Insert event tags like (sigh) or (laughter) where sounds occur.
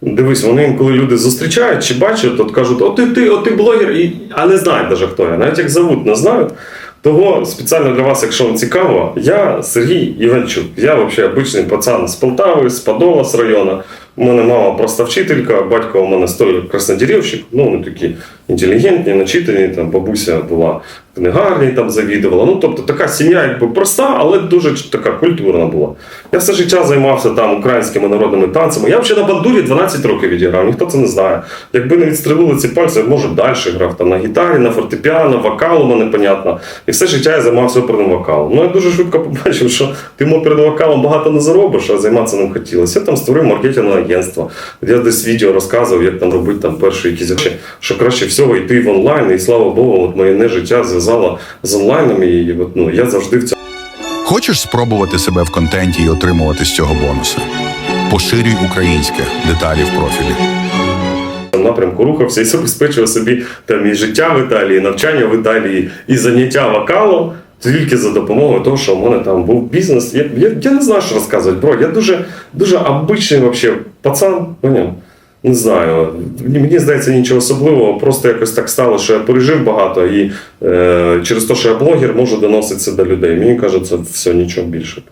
Дивись, вони інколи люди зустрічають чи бачать, от кажуть, о ти, ти, о ти блогер, і, а не знають навіть хто я. Навіть як зовут, не знають. Того спеціально для вас, якщо вам цікаво, я Сергій Іванчук. Я взагалі обичний пацан з Полтави, з Подола, з району. У мене мама просто вчителька, батько у мене стоїть краснодерівщик, ну вони такі інтелігентні, начитані, там бабуся була книгарні, там завідувала. Ну, тобто така сім'я якби проста, але дуже така культурна була. Я все життя займався там українськими народними танцями. Я взагалі на бандурі 12 років відіграв, ніхто це не знає. Якби не відстрелили ці пальці, я, може далі грав там на гітарі, на фортепіано, вокал у мене понятно. І все життя я займався оперним вокалом. Ну я дуже швидко (laughs) побачив, що тим оперним вокалом багато не заробиш, а займатися ним хотілося. Я там створив маркетингове агентство. Я десь відео розказував, як там робити там перші якісь речі, що краще всього йти в онлайн, і слава Богу, от моє не життя зв'язало з онлайном, і ну, я завжди в цьому. Хочеш спробувати себе в контенті і отримувати з цього бонуси? Поширюй українське деталі в профілі. напрямку рухався і забезпечував собі там і життя в Італії, і навчання в Італії, і заняття вокалом. Тільки за допомогою того, що в мене там був бізнес. Я, я, я не знаю, що розказувати, бро. Я дуже, дуже обичний вообще пацан. Поняв? Не знаю. Мені здається, нічого особливого. Просто якось так стало, що я пережив багато і е, через те, що я блогер, можу доноситися до людей. Мені кажеться, все, нічого більше.